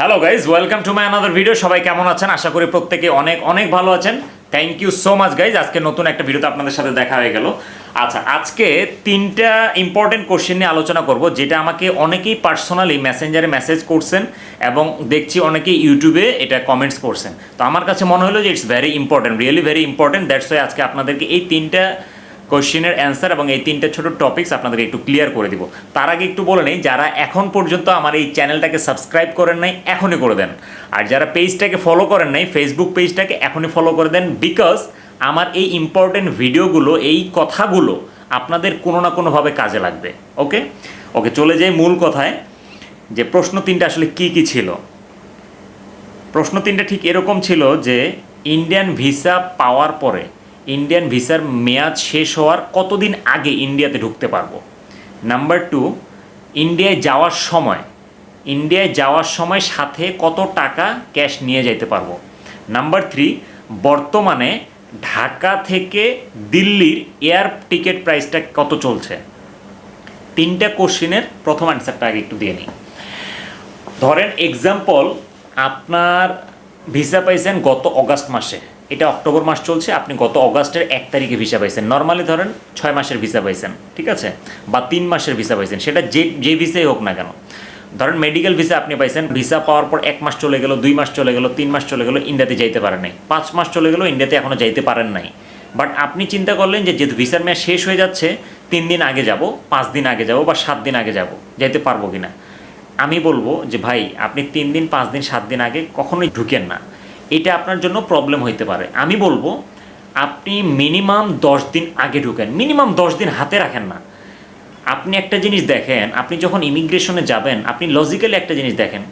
Hello guys welcome to my another video সবাই কেমন আছেন? আশা করি প্রত্যেকে অনেক অনেক ভালো আছেন। Thank you so much guys আজকে নতুন একটা ভিডিওতে আপনাদের সাথে দেখা হয়ে গেল। আচ্ছা আজকে তিনটা ইম্পর্টেন্ট কোশ্চেন নিয়ে আলোচনা করব, যেটা আমাকে অনেকেই পার্সোনালি মেসেঞ্জারে মেসেজ করছেন এবং দেখছি অনেকেই ইউটিউবে এটা কমেন্টস করছেন। তো আমার কাছে মনে হলো যে it's very important really very important that's why আজকে আপনাদেরকে এই তিনটা কোশ্চেনের অ্যান্সার এবং এই তিনটে ছোট টপিকস আপনাদেরকে একটু ক্লিয়ার করে দিব। তার আগে একটু বলে নেই, যারা এখন পর্যন্ত আমার এই চ্যানেলটাকে সাবস্ক্রাইব করেন নাই, এখনই করে দেন। আর যারা পেজটাকে ফলো করেন নাই ফেসবুক পেজটাকে এখনই ফলো করে দেন বিকজ আমার এই ইম্পর্টেন্ট ভিডিওগুলো এই কথাগুলো আপনাদের কোনো না কোনোভাবে কাজে লাগবে। ওকে ওকে চলে যাই মূল কথায়, যে প্রশ্ন তিনটা আসলে কি কি ছিল? প্রশ্ন তিনটা ঠিক এরকম ছিল যে ইন্ডিয়ান ভিসা পাওয়ার পরে ইন্ডিয়ান ভিসার মেয়াদ শেষ হওয়ার কতদিন আগে ইন্ডিয়াতে ঢুকতে পারব? নাম্বার টু ইন্ডিয়ায় যাওয়ার সময় ইন্ডিয়ায় যাওয়ার সময় সাথে কত টাকা ক্যাশ নিয়ে যেতে পারব? নাম্বার থ্রি বর্তমানে ঢাকা থেকে দিল্লির এয়ার টিকিট প্রাইসটা কত চলছে? তিনটা কোশ্চেনের প্রথম অ্যান্সারটা আগে একটু দিয়ে নিই। ধরেন এক্সাম্পল আপনার ভিসা পাইছেন গত অগাস্ট মাসে। এটা অক্টোবর মাস চলছে, আপনি গত অগাস্টের এক তারিখে ভিসা পাইছেন। নর্মালি ধরেন ছয় মাসের ভিসা পাইছেন, ঠিক আছে? বা তিন মাসের ভিসা পাইছেন, সেটা যে যে ভিসাই হোক না কেন। ধরেন মেডিকেল ভিসা আপনি পাইছেন ভিসা পাওয়ার পর এক মাস চলে গেল, দুই মাস চলে গেল, তিন মাস চলে গেল ইন্ডিয়াতে যাইতে পারেন নাই। পাঁচ মাস চলে গেল ইন্ডিয়াতে এখনও যাইতে পারেন নাই। বাট আপনি চিন্তা করলেন যে, যেহেতু ভিসার মেয়াদ শেষ হয়ে যাচ্ছে, তিন দিন আগে যাব, পাঁচ দিন আগে যাব, বা সাত দিন আগে যাব, যাইতে পারব কিনা? আমি বলব যে, ভাই, আপনি তিন দিন, পাঁচ দিন, সাত দিন আগে কখনোই ঢুকেন না। এটা আপনার জন্য প্রবলেম হইতে পারে। আমি বলব, আপনি মিনিমাম দশ দিন আগে ঢুকেন। মিনিমাম দশ দিন হাতে রাখেন না। আপনি একটা জিনিস দেখেন, আপনি যখন ইমিগ্রেশনে যাবেন, আপনি লজিক্যালি একটা জিনিস দেখেন।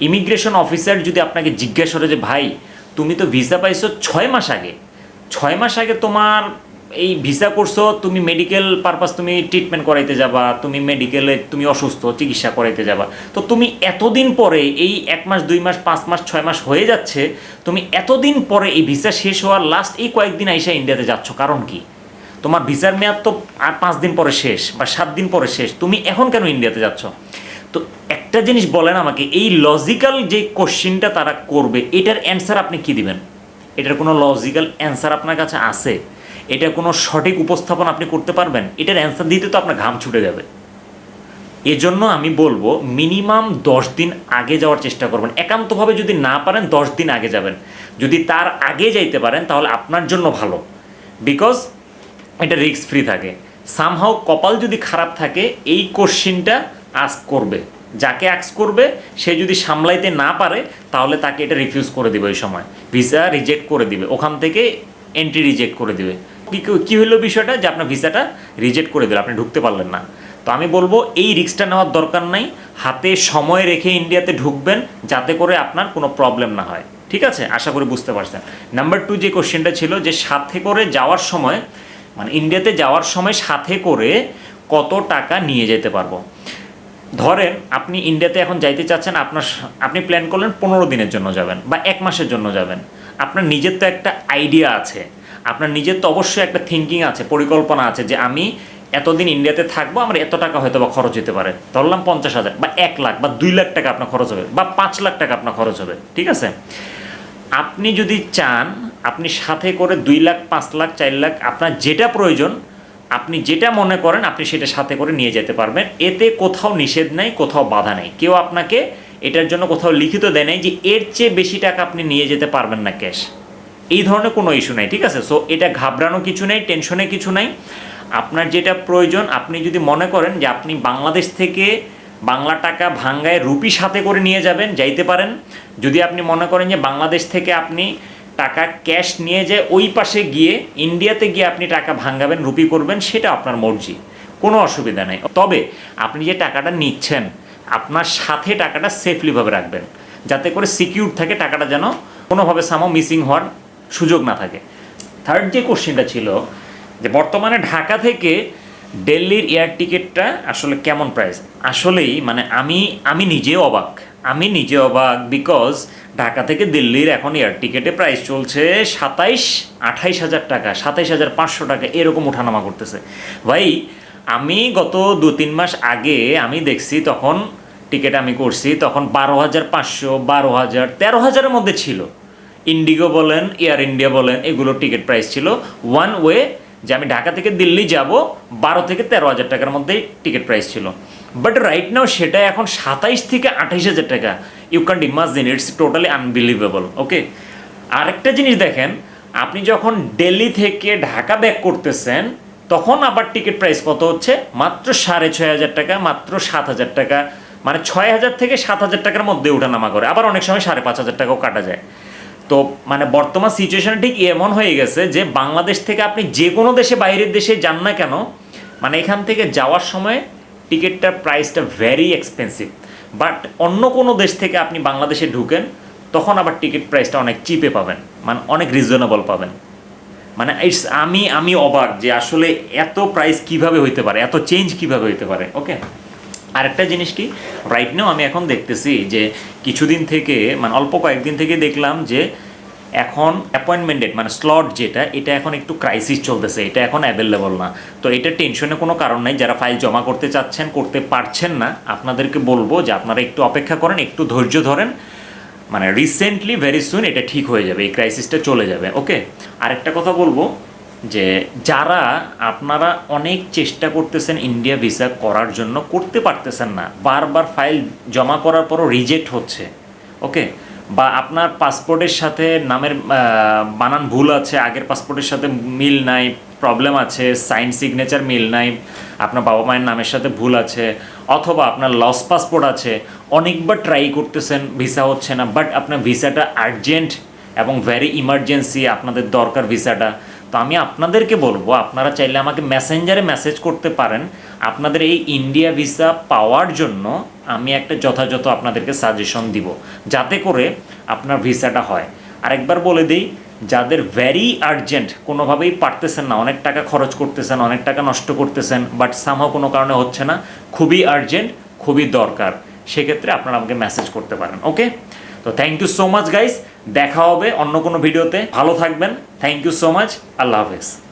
ইমিগ্রেশন অফিসার যদি আপনাকে জিজ্ঞেস করে যে, ভাই, তুমি তো ভিসা পাইছো ছয় মাস আগে। ছয় মাস আগে তোমার এই ভিসা করছ, তুমি মেডিকেল পারপাস তুমি ট্রিটমেন্ট করাইতে যাবা, তুমি মেডিকেলে তুমি অসুস্থ, চিকিৎসা করাইতে যাবা। তো তুমি এতদিন পরে এই এক মাস, দুই মাস, পাঁচ মাস, ছয় মাস হয়ে যাচ্ছে, তুমি এতদিন পরে এই ভিসা শেষ হওয়ার লাস্ট এই কয়েকদিন আইসা ইন্ডিয়াতে যাচ্ছ, কারণ কি? তোমার ভিসার মেয়াদ তো আর পাঁচ দিন পরে শেষ বা সাত দিন পরে শেষ, তুমি এখন কেন ইন্ডিয়াতে যাচ্ছ? তো একটা জিনিস বলেন আমাকে, এই লজিক্যাল যে কোশ্চিনটা তারা করবে, এটার অ্যান্সার আপনি কি দিবেন? এটার কোনো লজিক্যাল অ্যান্সার আপনার কাছে আছে? এটা কোনো সঠিক উপস্থাপন আপনি করতে পারবেন? এটার অ্যান্সার দিতে তো আপনার ঘাম ছুটে যাবে। এজন্য আমি বলব মিনিমাম দশ দিন আগে যাওয়ার চেষ্টা করবেন। একান্তভাবে যদি না পারেন, দশ দিন আগে যাবেন। যদি তার আগে যাইতে পারেন, তাহলে আপনার জন্য ভালো। বিকজ এটা রিস্ক ফ্রি থাকে। সামহাও কপাল যদি খারাপ থাকে, এই কোশ্চিনটা আস্ক করবে। যাকে আক্স করবে, সে যদি সামলাইতে না পারে, তাহলে তাকে এটা রিফিউজ করে দিবে ওই সময়। ভিসা রিজেক্ট করে দিবে। ওখান থেকে এন্ট্রি রিজেক্ট করে দিবে। কি হলো বিষয়টা? যে আপনার ভিসাটা রিজেক্ট করে দিল, আপনি ঢুকতে পারলেন না। তো আমি বলব, এই রিক্সটা নেওয়ার দরকার নাই। হাতে সময় রেখে ইন্ডিয়াতে ঢুকবেন, যাতে করে আপনার কোনো প্রবলেম না হয়। ঠিক আছে? আশা করি বুঝতে পারছেন। নাম্বার টু যে কোশ্চেনটা ছিল, যে সাথে করে যাওয়ার সময় মানে ইন্ডিয়াতে যাওয়ার সময় সাথে করে কত টাকা নিয়ে যেতে পারব? ধরেন, আপনি ইন্ডিয়াতে এখন যাইতে চাচ্ছেন, আপনার আপনি প্ল্যান করলেন পনেরো দিনের জন্য যাবেন বা এক মাসের জন্য যাবেন। আপনার নিজের তো একটা আইডিয়া আছে। আপনার নিজের তো অবশ্যই একটা থিঙ্কিং আছে, পরিকল্পনা আছে যে আমি এতদিন ইন্ডিয়াতে থাকব, আমার এত টাকা হয়তো বা খরচ হতে পারে। ধরলাম পঞ্চাশ হাজার বা এক লাখ বা দুই লাখ টাকা আপনার খরচ হবে বা পাঁচ লাখ টাকা আপনার খরচ হবে, ঠিক আছে? আপনি যদি চান, আপনি সাথে করে দুই লাখ, পাঁচ লাখ, চার লাখ, আপনার যেটা প্রয়োজন, আপনি যেটা মনে করেন, আপনি সেটা সাথে করে নিয়ে যেতে পারবেন। এতে কোথাও নিষেধ নাই, কোথাও বাধা নেই। কেউ আপনাকে এটার জন্য কোথাও লিখিত দেয় নাই যে এর চেয়ে বেশি টাকা আপনি নিয়ে যেতে পারবেন না ক্যাশ। এই ধরনের কোনো ইস্যু নাই, ঠিক আছে? সো এটা ঘাবড়ানো কিছু নেই টেনশনে কিছু নাই। আপনার যেটা প্রয়োজন, আপনি যদি মনে করেন যে আপনি বাংলাদেশ থেকে বাংলা টাকা ভাঙ্গায় রুপি সাথে করে নিয়ে যাবেন, যাইতে পারেন। যদি আপনি মনে করেন যে বাংলাদেশ থেকে আপনি টাকা ক্যাশ নিয়ে যে ওই পাশে গিয়ে ইন্ডিয়াতে গিয়ে আপনি টাকা ভাঙ্গাবেন, রুপি করবেন, সেটা আপনার মর্জি। কোনো অসুবিধা নেই। তবে আপনি যে টাকাটা নিচ্ছেন, আপনার সাথে টাকাটা সেফলিভাবে রাখবেন। যাতে করে সিকিউর থাকে টাকাটা যেন কোনোভাবে সামো মিসিং হওয়ার সুযোগ না থাকে। থার্ড যে কোশ্চেনটা ছিল, যে বর্তমানে ঢাকা থেকে দিল্লির এয়ার টিকিটটা আসলে কেমন প্রাইস আসলেই মানে আমি আমি নিজে অবাক। আমি নিজে অবাক বিকজ ঢাকা থেকে দিল্লির এখন এয়ার টিকিটে প্রাইস চলছে সাতাইশ, আঠাইশ হাজার টাকা, সাতাইশ হাজার পাঁচশো টাকা, এরকম ওঠানামা করতেছে। ভাই, আমি গত দু তিন মাস আগে আমি দেখছি তখন টিকিট আমি করছি, তখন বারো হাজার পাঁচশো, বারো হাজার, তেরো হাজারের মধ্যে ছিল। ইন্ডিগো বলেন এয়ার ইন্ডিয়া বলেন, এগুলোর টিকিট প্রাইস ছিল ওয়ান ওয়ে যে আমি ঢাকা থেকে দিল্লি যাব, বারো থেকে তেরো হাজার টাকার মধ্যেই টিকিট প্রাইস ছিল। বাট রাইট নাও সেটা এখন সাতাইশ থেকে আঠাইশ হাজার টাকা। You can't imagine it's totally unbelievable okay আরেকটা জিনিস দেখেন, আপনি যখন দিল্লি থেকে ঢাকা ব্যাক করতেছেন, তখন আবার টিকিট প্রাইস কত হচ্ছে? মাত্র সাড়ে ছয় হাজার টাকা, মাত্র সাত হাজার টাকা। মানে ছয় হাজার থেকে সাত হাজার টাকার মধ্যে ওঠানামা করে। আবার অনেক সময় সাড়ে পাঁচ হাজার টাকাও কাটা যায়। তো মানে বর্তমান সিচুয়েশন ঠিক এমন হয়ে গেছে যে বাংলাদেশ থেকে আপনি যে কোনো দেশে, বাইরের দেশে যান না কেন মানে এখান থেকে যাওয়ার সময় টিকিটটার প্রাইসটা ভেরি এক্সপেন্সিভ বাট অন্য কোনো দেশ থেকে আপনি বাংলাদেশে ঢুকেন, তখন আবার টিকিট প্রাইসটা অনেক চিপে পাবেন মানে অনেক রিজনেবল পাবেন। মানে ইটস আমি আমি অবাক যে আসলে এত প্রাইস কীভাবে হইতে পারে, এত চেঞ্জ কীভাবে হইতে পারে ওকে আরেকটা জিনিস কি? রাইট নাও আমি এখন দেখতেছি যে কিছুদিন থেকে মানে অল্প কয়েকদিন থেকে দেখলাম যে এখন অ্যাপয়েন্টমেন্ট ডেট মানে স্লট যেটা, এটা এখন একটু ক্রাইসিস চলতেছে, এটা এখন অ্যাভেলেবল না। তো এটা টেনশনের কোনো কারণ নাই, যারা ফাইল জমা করতে চাচ্ছেন, করতে পারছেন না, আপনাদেরকে বলব যে আপনারা একটু অপেক্ষা করেন, একটু ধৈর্য ধরেন। মানে রিসেন্টলি ভেরি সুন এটা ঠিক হয়ে যাবে, এই ক্রাইসিসটা চলে যাবে ওকে আরেকটা কথা বলব যে যারা আপনারা অনেক চেষ্টা করতেছেন ইন্ডিয়া ভিসা করার জন্য, করতে পারতেছেন না। বারবার ফাইল জমা করার পরও রিজেক্ট হচ্ছে। ওকে বা আপনার পাসপোর্টের সাথে নামের বানান ভুল আছে, আগের পাসপোর্টের সাথে মিল নাই প্রবলেম আছে সাইন সিগনেচার মিল নাই, আপনার বাবা মায়ের নামের সাথে ভুল আছে, অথবা আপনার লস পাসপোর্ট আছে, অনেকবার ট্রাই করতেছেন ভিসা হচ্ছে না বাট আপনার ভিসাটা আর্জেন্ট এবং ভেরি ইমার্জেন্সি আপনাদের দরকার ভিসাটা তো আমি আপনাদেরকে বলব, আপনারা চাইলে আমাকে মেসেঞ্জারে মেসেজ করতে পারেন। আপনাদের এই ইন্ডিয়া ভিসা পাওয়ার জন্য আমি একটা যথাযথ আপনাদেরকে সাজেশন দিব, যাতে করে আপনার ভিসাটা হয়। আরেকবার বলে দিই, যাদের ভেরি আর্জেন্ট কোনোভাবেই পারতেছেন না, অনেক টাকা খরচ করতেছেন, অনেক টাকা নষ্ট করতেছেন বাট সামহাও কোনো কারণে হচ্ছে না, খুবই আর্জেন্ট খুবই দরকার। সেক্ষেত্রে আপনারা আমাকে মেসেজ করতে পারেন ওকে তো thank you so much guys দেখা হবে অন্য কোনো ভিডিওতে। ভালো থাকবেন। থ্যাংক ইউ সো মাচ আল্লাহ হাফেজ।